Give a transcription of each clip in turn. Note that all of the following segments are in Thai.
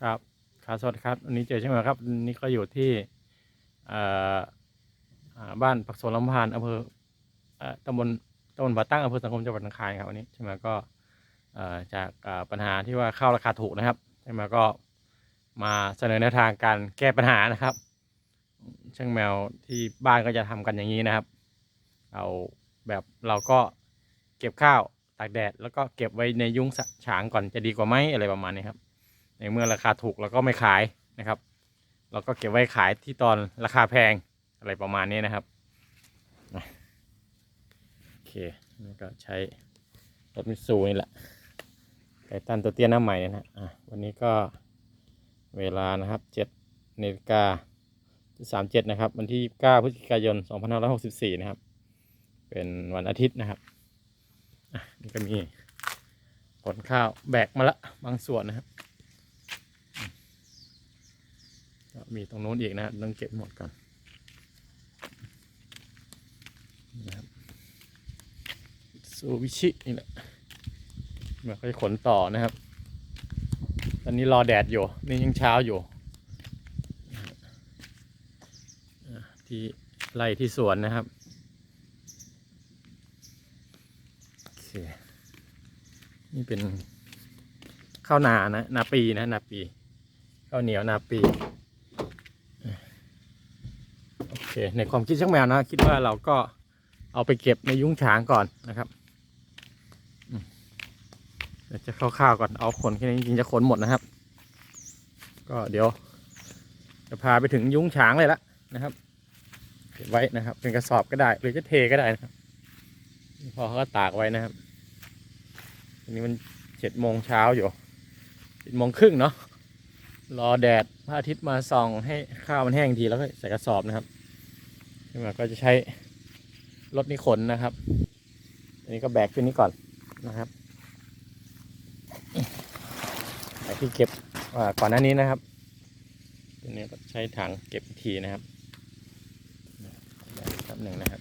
ครับครับสวัสดีครับวันนี้เจอใช่ไหมครับวันนี้ก็อยู่ที่บ้านปักโสนลำพานอำเภอตำบลตำบลป่าตั้งอำเภอสังคมจังหวัดนคายครับวันนี้ใช่ไหมก็จากปัญหาที่ว่าข้าวราคาถูกนะครับใช่ไหมก็มาเสนอแนวทางการแก้ปัญหานะครับช่างแมวที่บ้านก็จะทำกันอย่างนี้นะครับ เอาแบบเราก็เก็บข้าวตากแดด แล้วก็เก็บไว้ในยุ้งฉางก่อนจะดีกว่าไหมอะไรประมาณนี้ครับ ในเมื่อราคาถูกเราก็ไม่ขายนะครับ เราก็เก็บไว้ขายที่ตอนราคาแพงอะไรประมาณนี้นะครับโอเคนี่ก็ใช้รถมิตซูนี่แหละไททันตัวเตี้ยหน้าใหม่นะฮะวันนี้ก็เวลานะครับเจ็ดนาฬิกาสามเจ็ดนะครับ วันที่เก้าพฤศจิกายนสองพันห้าร้อยหกสิบสี่นะครับ เป็นวันอาทิตย์นะครับนี่ก็มีผลข้าวแบกมาละบางส่วนนะครับ ก็ มีตรงโน้นอีกนะต้องเก็บหมดก่อนนะครับซูบิชินี่แหละเมื่อเขาจะขนต่อนะครับ ตอนนี้รอแดดอยู่ นี่ยังเช้าอยู่ ที่ไล่ที่สวนนะครับโอเคนี่เป็นข้าวนานะ นาปีนะ นาปี ข้าวเหนียวนาปี โอเค ในความคิดช่างแมวนะ คิดว่าเราก็เอาไปเก็บในยุ้งฉางก่อนนะครับเดี๋ยวจะคร่าวๆก่อนเอาขนแค่นี้จริงจะขนหมดนะครับ ก็เดี๋ยว จะพาไปถึงยุ้งฉางเลยละนะครับเก็บไว้นะครับ เป็นกระสอบก็ได้ หรือจะเทก็ได้นะครับ พอเขาก็ตากไว้นะครับอันนี้มันเจ็ดโมงเช้าอยู่เจ็ดโมงครึ่งเนาะรอแดดพระอาทิตย์มาส่องให้ข้าวมันแห้งทีแล้วก็ใส่กระสอบนะครับ นี่มาก็จะใช้รถนี้ขนนะครับ อันนี้ก็แบกขึ้นนี้ก่อนนะครับแต่ที่เก็บก่อนหน้านี้นะครับ ตัวนี้ก็ใช้ถังเก็บทีนะครับแป๊บหนึ่งนะครับ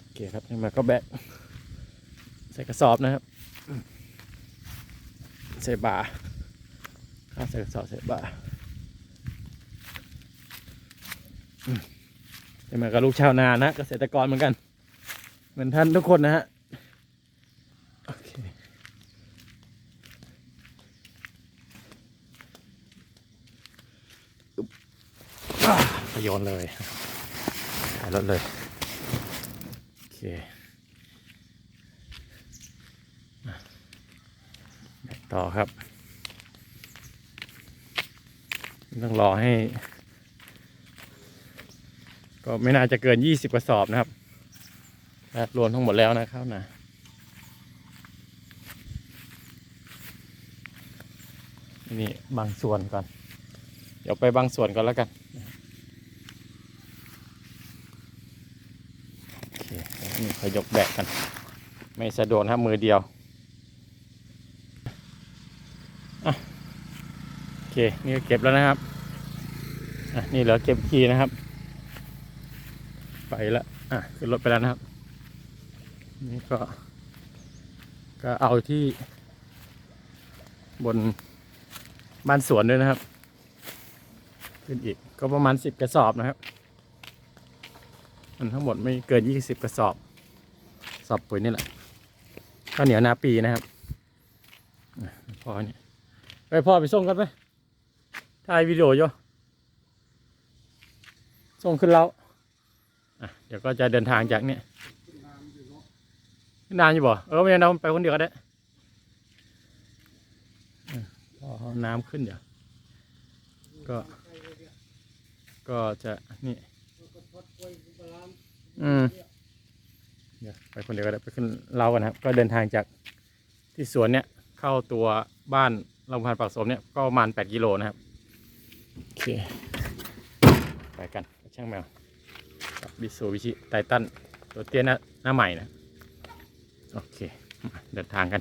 โอเคครับนี่มาก็แบกใส่กระสอบนะครับ ใส่บาข้าวใส่กระสอบใส่บาอืม จะมากับลูกชาวนานะเกษตรกรเหมือนกัน เหมือนท่านทุกคนนะฮะโอเคอึ๊บอ่าไปโยนเลยขายรถเลย โอเคต่อครับ ต้องรอให้ ก็ไม่น่าจะเกินยี่สิบกระสอบนะครับรวมทั้งหมดแล้วนะครับนะนี่บางส่วนก่อน เดี๋ยวไปบางส่วนก่อนแล้วกันโอเคนี่ขยกแบกกัน ไม่สะดวกนะมือเดียวโอเค นี่ก็เก็บแล้วนะครับ อะ นี่เหลือเก็บคีนะครับ ไปแล้วอะขึ้นรถไปแล้วนะครับ นี่ก็ ก็เอาที่ บนบ้านสวนด้วยนะครับ ขึ้นอีกก็ประมาณสิบกระสอบนะครับ มันทั้งหมดไม่เกินยี่สิบกระสอบ สอบปุ๋ยนี่แหละข้าวเหนียวนาปีนะครับอ่อเนี่ยไปพ่อไปส่งกันไหมถ่ายวิดีโออยู่ส่งขึ้นแล้ว เดี๋ยวก็จะเดินทางจากเนี่ยนานอยู่บ่เออไม่นานไปคนเดียวก็ได้อะพอเอาน้ำขึ้นเดี๋ยวก็ ก็จะนี่อืมเดี๋ยวไปคนเดียวก็ได้ไปขึ้นเรากันนะครับ ก็เดินทางจากที่สวนเนี่ยเข้าตัวบ้านลำพันปากสมเนี่ยก็ประมาณ8กิโลนะครับ โอเค ไปกันช่างแมว บิสูวิชิไททันตัวเตี้ยหน้าหน้าใหม่นะ โอเค เดินทางกัน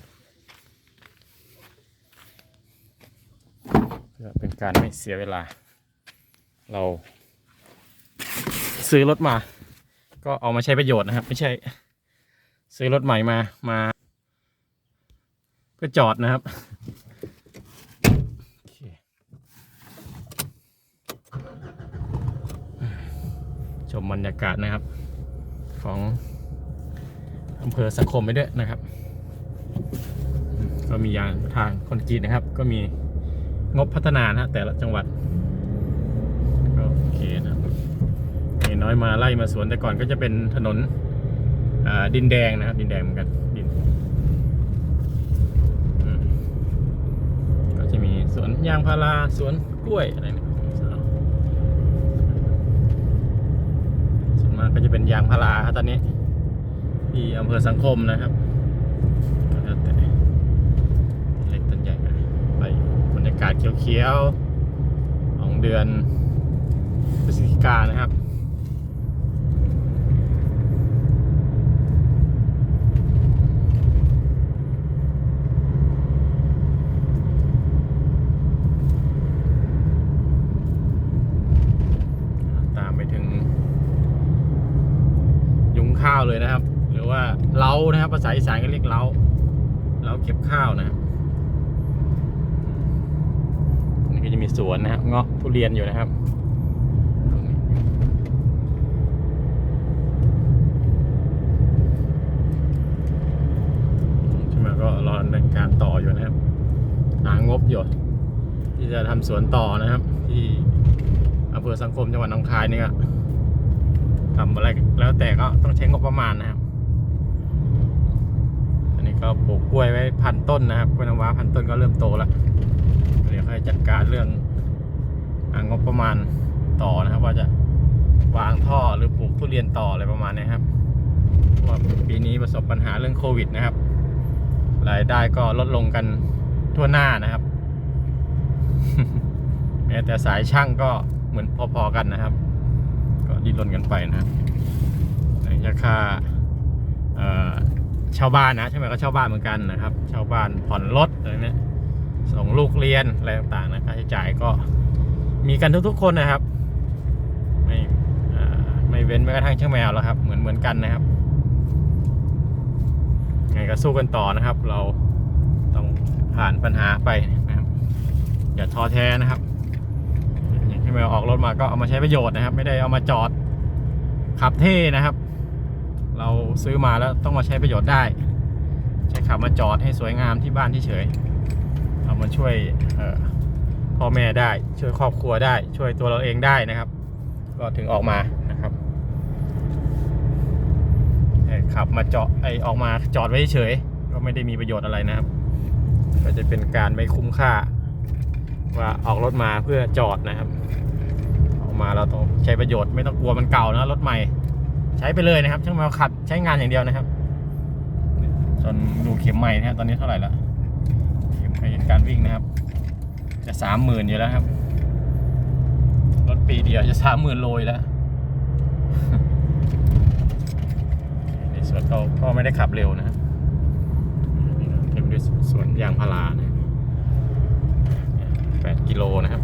เพื่อเป็นการไม่เสียเวลา เรา ซื้อรถมา ก็เอามาใช้ประโยชน์นะครับ ไม่ใช่ ซื้อรถใหม่มามา ก็จอดนะครับโอเค ชมบรรยากาศนะครับ ของอำเภอสังคมไปด้วยนะครับ ก็มียางทางคอนกรีตนะครับ ก็มีงบพัฒนานะแต่ละจังหวัดก็โอเคนะครับนี่น้อยมาไล่มาสวนแต่ก่อนก็จะเป็นถนนดินแดงนะครับ ดินแดงเหมือนกันดินก็จะมีสวนยางพาราสวนกล้วยอะไรเนี่ยส่วน มาก็จะเป็นยางพาราครับตอนนี้ ที่อำเภอสังคมนะครับต่เล็กต้นใหญ่ไปบรรยากาศเขียวๆของเดือนพฤศจิกานะครับ ตามไปถึง ยุงข้าวเลยนะครับ หรือว่าเล้านะครับ ภาษาอีสานก็เรียกเล้าเล้าเก็บข้าวนะนี่ก็จะมีสวนนะครับเงาะทุเรียนอยู่นะครับตรงนี้ใช่ไหมก็รอดำเนินการต่ออยู่นะครับ หางบอยู่ที่จะทำสวนต่อนะครับ ที่อำเภอสังคมจังหวัดหนองคายนี่ก็ทำอะไรแล้วแต่ก็ต้องใช้งบประมาณนะครับ ก็ปลูกกล้วยไว้พันต้นนะครับกล้วยน้ำว้าพันต้นก็เริ่มโตแล้วเดี๋ยวค่อยจัดการเรื่องอางบประมาณต่อนะครับ ว่าจะวางท่อหรือปลูกทุเรียนต่ออะไรประมาณนี้ครับว่าปีนี้ประสบปัญหาเรื่องโควิดนะครับ รายได้ก็ลดลงกันทั่วหน้านะครับแม้แต่สายช่างก็เหมือนพอๆกันนะครับ ก็ดิ้นรนกันไปนะครับไหนจะค่า เช่าบ้านนะใช่ไหมก็เช่าบ้านเหมือนกันนะครับเช่าบ้านผ่อนรถอะไรเนี้ยส่งลูกเรียนอะไรต่างๆนะค่าใช้จ่ายก็มีกันทุกๆคนนะครับ ไม่ไม่เว้นแม้กระทั่งช่างแมวแล้วครับ เหมือนเหมือนกันนะครับไงก็สู้กันต่อนะครับ เราต้องผ่านปัญหาไปนะครับ อย่าท้อแท้นะครับอย่างที่แมวออกรถมาก็เอามาใช้ประโยชน์นะครับ ไม่ได้เอามาจอดขับเท่นะครับ เราซื้อมาแล้วต้องมาใช้ประโยชน์ได้ ใช้ขับมาจอดให้สวยงามที่บ้านที่เฉยเอามาช่วยออพ่อแม่ได้ช่วยครอบครัวได้ ช่วยตัวเราเองได้นะครับ ก็ถึงออกมานะครับขับมาจอดไอออกมาจอดไว้เฉย ก็ไม่ได้มีประโยชน์อะไรนะครับ ก็จะเป็นการไม่คุ้มค่า ว่าออกรถมาเพื่อจอดนะครับ ออกมาเราต้องใช้ประโยชน์ไม่ต้องกลัวมันเก่านะรถใหม่ ใช้ไปเลยนะครับช่างมาขัดใช้งานอย่างเดียวนะครับจนดูเข็มใหม่นะฮะตอนนี้เท่าไหร่ละเข็มในการวิ่งนะครับ จะสามหมื่นอยู่แล้วครับรถปีเดียวจะสามหมื่นโลยแล้วในสวนเขาก็ไม่ได้ขับเร็วนะครับเต็มด้วยสวนยางพารานะครับ8กิโลนะครับ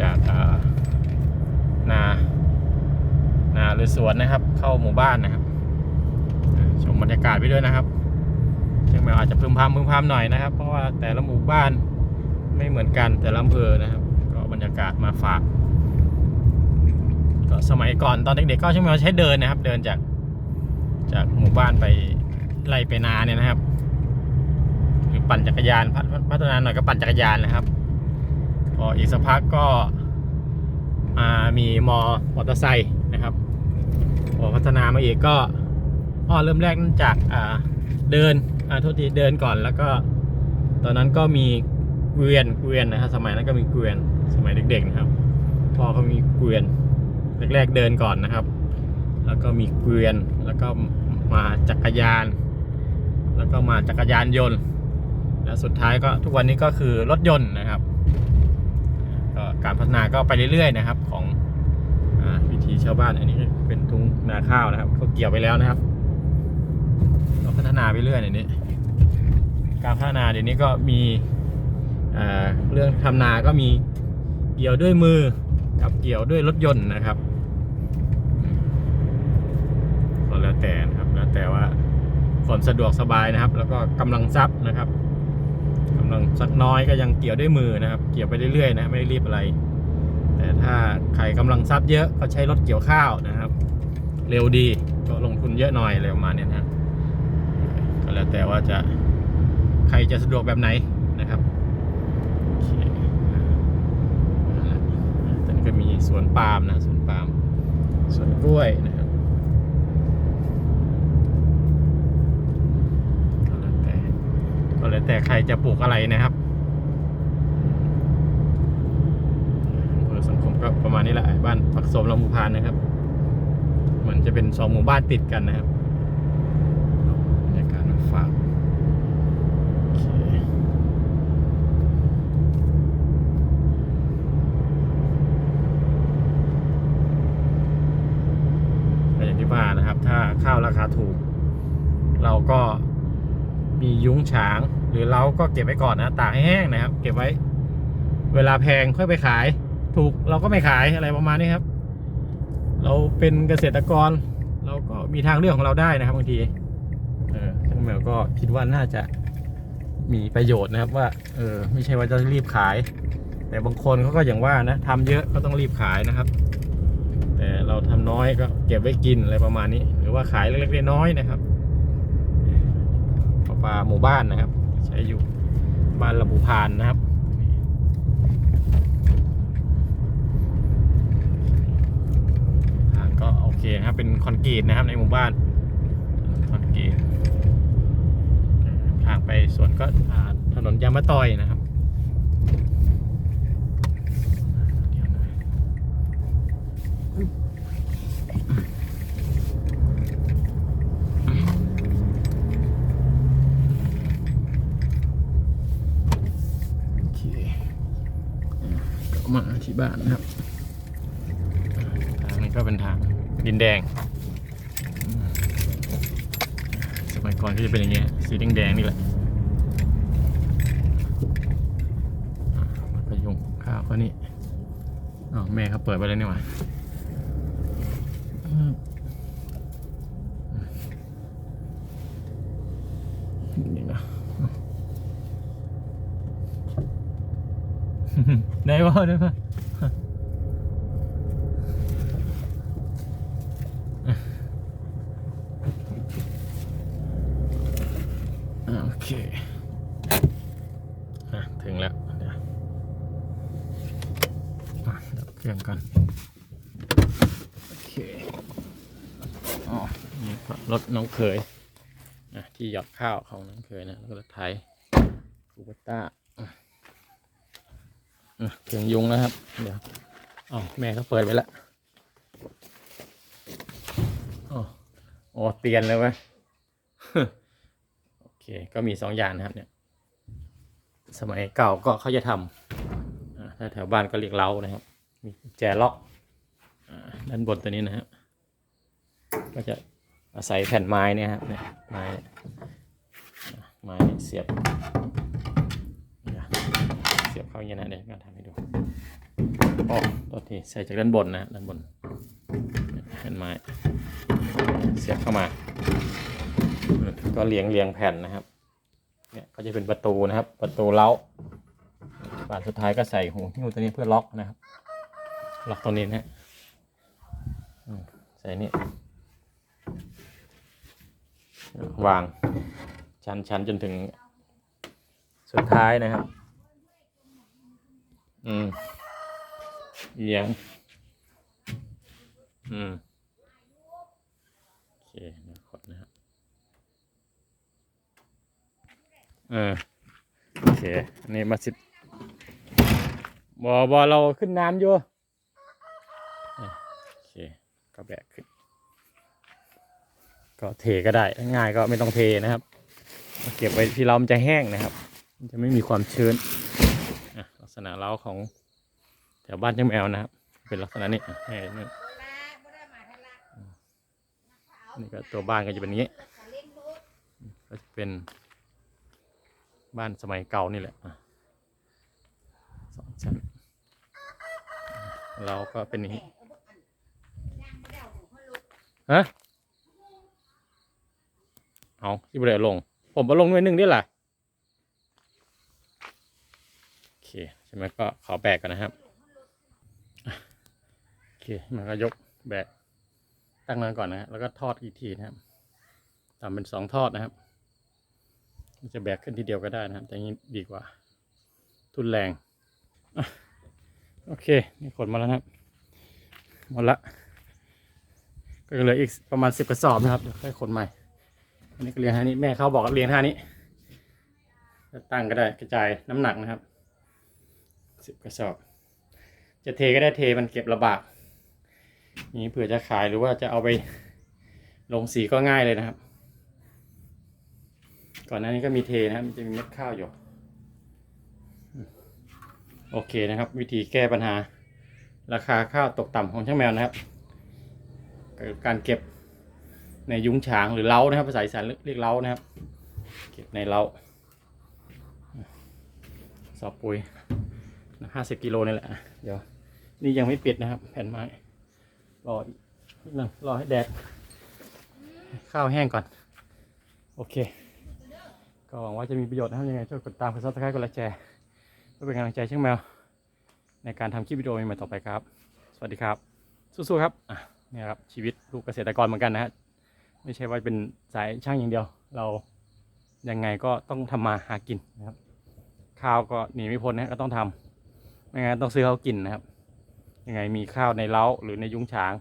จากนา หรือสวนนะครับ เข้าหมู่บ้านนะครับ ชมบรรยากาศไปด้วยนะครับซึ่งแมวอาจจะพึมพำพึมพำหน่อยนะครับ เพราะว่าแต่ละหมู่บ้านไม่เหมือนกันแต่ละอำเภอนะครับ ก็บรรยากาศมาฝากก็สมัยก่อนตอนเด็กๆก็ช่างแมวใช้เดินนะครับ เดินจากจากหมู่บ้านไปไล่ไปนาเนี่ยนะครับหรือปั่นจักรยานพัฒพัฒนาหน่อยก็ปั่นจักรยานนะครับพออีกสักพักก็มามีมอมอเตอร์ไซค์นะครับ พอพัฒนามาอีกก็อ้อเริ่มแรกนั่นจากอ่าเดินอ่าโทษทีเดินก่อนแล้วก็ ตอนนั้นก็มีเกวียนเกวียนนะครับสมัยนั้นก็มีเกวียนสมัยเด็กๆนะครับพ่อเขามีเกวียนแรกๆเดินก่อนนะครับ แล้วก็มีเกวียนแล้วก็มาจักรยาน แล้วก็มาจักรยานยนต์ และสุดท้ายก็ทุกวันนี้ก็คือรถยนต์นะครับก็การพัฒนาก็ไปเรื่อยๆนะครับของ ถีชาวบ้าน อันนี้เป็นทุ่งนาข้าวนะครับเขาเกี่ยวไปแล้วนะครับก็พัฒนาไปเรื่อยในนี้ การพัฒนาเดี๋ยวนี้ก็มีเรื่องทำนาก็มีเกี่ยวด้วยมือกับเกี่ยวด้วยรถยนต์นะครับก็แล้วแต่นะครับแล้วแต่ว่าความสะดวกสบายนะครับ แล้วก็กำลังทรัพย์นะครับกำลังสักน้อยก็ยังเกี่ยวด้วยมือนะครับ เกี่ยวไปเรื่อยๆนะไม่ได้รีบอะไร แต่ถ้าใครกำลังทรัพย์เยอะก็ใช้รถเกี่ยวข้าวนะครับ เร็วดีก็ลงทุนเยอะหน่อยอะไรประมาณเนี้ยนะก็แล้วแต่ว่าจะใครจะสะดวกแบบไหนนะครับโอเคนั่นแตอนนี้ก็มีสวนปาล์มนะสวนปาล์มสวนกล้วยนะครับก็แล้วแต่ก็แล้วแต่ใครจะปลูกอะไรนะครับอำเภอสังคม ก็ประมาณนี้แหละบ้านปักสมลำพูพานนะครับเหมือนจะเป็นสองหมู่บ้านติดกันนะครับบรรยากาศมันฝากโอเคก็อย่างที่ว่านะครับ ถ้าข้าวราคาถูก เราก็มียุ้งฉาง หรือเราก็เก็บไว้ก่อนนะตากให้แห้งนะครับ เก็บไว้ เวลาแพงค่อยไปขาย ถูกเราก็ไม่ขายอะไรประมาณนี้ครับ เราเป็นเกษตรกร เราก็มีทางเลือกของเราได้นะครับบางทีเออทั้งแมวก็คิดว่าน่าจะมีประโยชน์นะครับว่าเออไม่ใช่ว่าจะรีบขาย แต่บางคนเขาก็อย่างว่านะทำเยอะก็ต้องรีบขายนะครับ แต่เราทำน้อยก็เก็บไว้กินอะไรประมาณนี้ หรือว่าขายเล็กๆน้อยๆนะครับปลาปลาหมู่บ้านนะครับ ใช้อยู่บ้านลำพูพานนะครับ ทางก็โอ เคนะครับเป็นคอนกรีตนะครับในหมู่บ้านคอนกรีตทางไปสวนก็ถนนยางมะตอยนะครับเคก็มาที่บ้านนะครับ ดินแดงอืมสมัยก่อนก็จะเป็นอย่างเงี้ย สีแดงๆนี่แหละอะแล้วก็ยุงข้าวก็นี่อ๋อแม่เขาเปิดไปแล้วนี่หว่าอืมนี่นะได้ป่ะได้ป่ะ อ่าโอเคอะถึงแล้ว เดี๋ยวอะดับเครื่องก่อนโอเคอ๋อนี่ก็รถ น้องเขยอะที่หยอดข้าวของน้องเขยนะแล้วก็รถไถคูเปต้าอะอะถึงยุงแล้วครับ เดี๋ยวอ๋อแม่เขาเปิดไว้แล้วอ๋อโอ้เตียนเลยว้ยโอเค ก็มีสองอย่างนะครับ เนี่ย สมัยเก่าก็เขาจะทำถ้าแถวบ้านก็เรียกเล้านะครับ มีแจล็อกด้านบนตัวนี้นะครับก็จะ อาศัยแผ่นไม้เนี่ยครับเนี่ยไม้เนี่ยไม้เสียบเสียบเข้าอย่างนี้นะเดี๋ยวก็ทำให้ดูโอ้ตัวทีใส่จากด้านบนนะด้านบนแผ่นไม้ เสียบเข้ามาก็เรียงเรียงแผ่นนะครับเนี่ยก็จะเป็นประตูนะครับ ประตูเล้าบานสุดท้ายก็ใส่หูหิ้วตัวนี้เพื่อล็อกนะครับ ล็อกตรงนี้นะใส่นี่ วางชั้นชั้นจนถึง สุดท้ายนะครับ อืมเอียงอืมโอเคเดี๋ยวกดนะครับเออโอเคอันนี้มาสิบบอบอเราขึ้นน้ำอยู่โอเคก็แบกขึ้น ก็เทก็ได้ง่ายก็ไม่ต้องเทนะครับ เก็บไว้ที่เรามันจะแห้งนะครับ มันจะไม่มีความชื้นลักษณะเล้าของแถวบ้านเจ้าแมวนะครับ เป็นลักษณะนี้อะให้นี่นี่ก็ตัวบ้านก็จะเป็นอย่างนี้ ก็จะเป็นบ้านสมัยเก่านี่แหละอะสองชั้นเราก็เป็นอย่างนี้ฮะ เอาที่บริเวณลง ผมมาลงหน่วยหนึ่งได้หรอเคใช่ไหมก็ขอแบกกันนะครับโอเคมันก็ยกแบกตั้งนั้นก่อนนะฮะแล้วก็ทอดอีกทีนะครับทำเป็นสองทอดนะครับจะแบกขึ้นทีเดียวก็ได้นะครับแต่นี้ดีกว่า ทุนแรงอโอเค นี่ขนมาแล้วนะครับหมดละก็เหลืออีกประมาณสิบกระสอบนะครับเดี๋ยวค่อยขนใหม่ อันนี้ก็เรียงท่านี้แม่เขาบอกเรียงท่านี้ตั้งก็ได้กระจายน้ำหนักนะครับสิบกระสอบ จะเทก็ได้เทมันเก็บลำบากนี้เผื่อจะขายหรือว่าจะเอาไปลงสีก็ง่ายเลยนะครับ ก่อนหน้านี้ก็มีเทนะครับจะมีเม็ดข้าวอยู่โอเคนะครับ วิธีแก้ปัญหา ราคาข้าวตกต่ำของช่างแมวนะครับการเก็บ ในยุ้งฉางหรือเล้านะครับภาษาอีสานเรียกเล้านะครับ เก็บในเล้าสอบปุ๋ยห้าสิบกิโลนี่แหละเดี๋ยวนี่ยังไม่ปิดนะครับ แผ่นไม้รออีกนึงรอให้แดดข้าวแห้งก่อน โอเค ก็หวังว่าจะมีประโยชน์นะครับยังไงช่วยกดตามกดซับสไครต์กดไลค์แชร์เพื่อเป็นกำลังใจช่างแมว ในการทำคลิปวิดีโอใหม่ต่อไปครับ สวัสดีครับ สู้ๆครับอะเนี่ยครับชีวิตลูกเกษตรกรเหมือนกันนะฮะ ไม่ใช่ว่าเป็นสายช่างอย่างเดียว เรายังไงก็ต้องทำมาหากินนะครับ ข้าวก็หนีไม่พ้นนะก็ต้องทำไม่งั้นต้องซื้อเขากินนะครับ ยังไงมีข้าวในเล้าหรือในยุ้งฉาง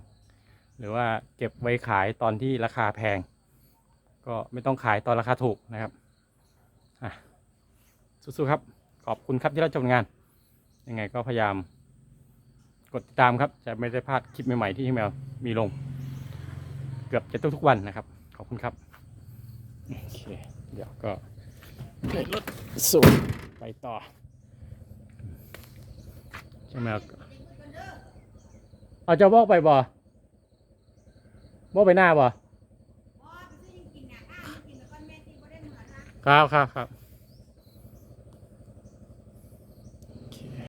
หรือว่าเก็บไว้ขายตอนที่ราคาแพง ก็ไม่ต้องขายตอนราคาถูกนะครับอะสู้ๆครับ ขอบคุณครับที่รับชมงาน ยังไงก็พยายามกดติดตามครับ จะไม่ได้พลาดคลิปใหม่ๆที่ช่างแมวมีลง กือบจะทุกๆวันนะครับ ขอบคุณครับ โอเค เดี๋ยวก็ขึ้นรถสูงไปต่อใช่างแมวก็เอาเจะบอกไปบ่บอกไปหน้าบ่ครับครับครับ